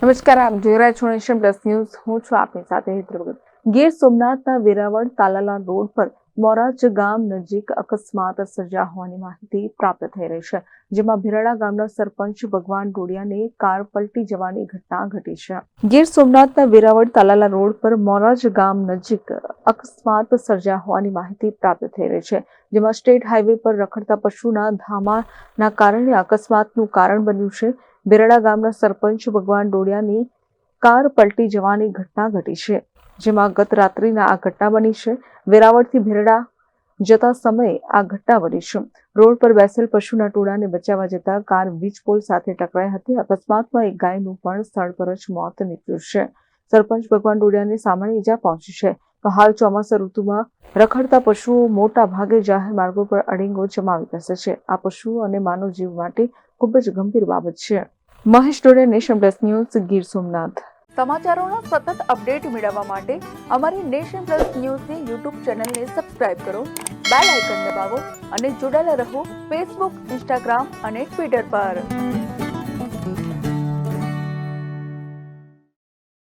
નમસ્કાર, આપ જોઈ રહ્યા છો નેશન પ્લસ ન્યૂઝ. હું છું આપની સાથે હેતલ ગીર સોમનાથના વેરાવળ તાલાલા રોડ પર મોરાજ ગામ નજીક અકસ્માત સર્જા હોવાની માહિતી પ્રાપ્ત થઈ રહી છે, જેમાં ભીરાડા ગામના સરપંચ ભગવાન ડોડિયાને કાર પલટી જવાની ઘટના ઘટી છે. ગીર સોમનાથના વેરાવળ તાલાલા રોડ પર મોરાજ ગામ નજીક અકસ્માત સર્જા હોવાની માહિતી પ્રાપ્ત થઈ રહી છે, જેમાં સ્ટેટ હાઈવે પર રખડતા પશુના ધામાના કારણે અકસ્માતનું કારણ બન્યું છે બેરડા ગામના સરપંચ ભગવાન ડોડિયાની કાર પલટી જવાની ઘટના ઘટી છે, જેમાં ગત રાત્રિના આ ઘટના બની છે. વેરાવળથી ભેરડા જતા સમયે આ ઘટના બની છે. રોડ પર બેસેલ પશુના ટોળાને બચાવવા જતા કાર વીજ પોલ સાથે ટકરાઈ હતી. અકસ્માતમાં એક ગાયનું પણ સ્થળ પર જ મોત નીપજ્યું છે. સરપંચ ભગવાન ડોડિયાને સામાન્ય ઈજા પહોંચી છે. તો હાલ ચોમાસા ઋતુમાં રખડતા પશુઓ મોટા ભાગે જાહેર માર્ગો પર અડીંગો જમાવી બેસે છે. આ પશુઓ અને માનવ જીવ માટે ખૂબ જ ગંભીર બાબત છે. Mahesh Dode nation plus news, Gir Somnath. સમાચારોના સતત અપડેટ મેળવવા માટે અમારી નેશન પ્લસ ન્યૂઝની યુટ્યુબ ચેનલને સબસ્ક્રાઇબ કરો, બેલ આઇકન દબાવો અને જોડાયેલા રહો ફેસબુક, ઇન્સ્ટાગ્રામ અને ટ્વિટર પર.